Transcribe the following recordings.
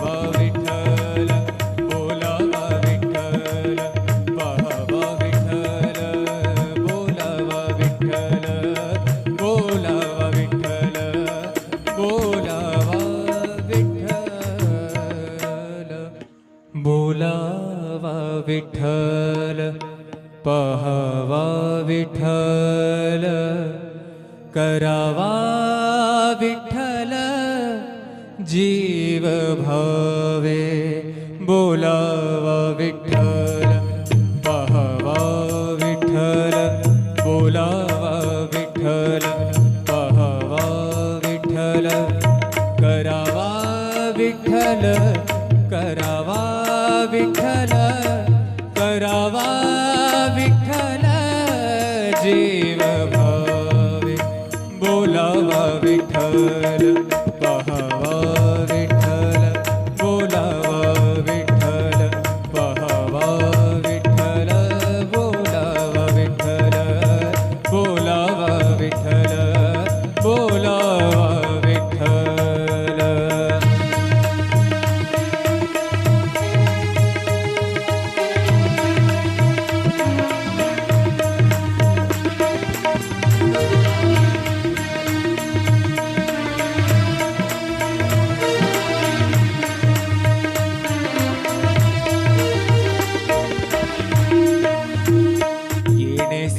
विठ्ठल बोलावा विठ्ठल पाहावा विठ्ठल बोलावा विठ्ठल जीव भावे बोलावा विठ्ठल पहावा विठ्ठल, बोलावा विठ्ठल पहावा विठ्ठल, करावा विठ्ठल करावा विठ्ठल, करावा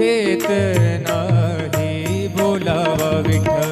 घेत नाही बोलावा विठ्ठल।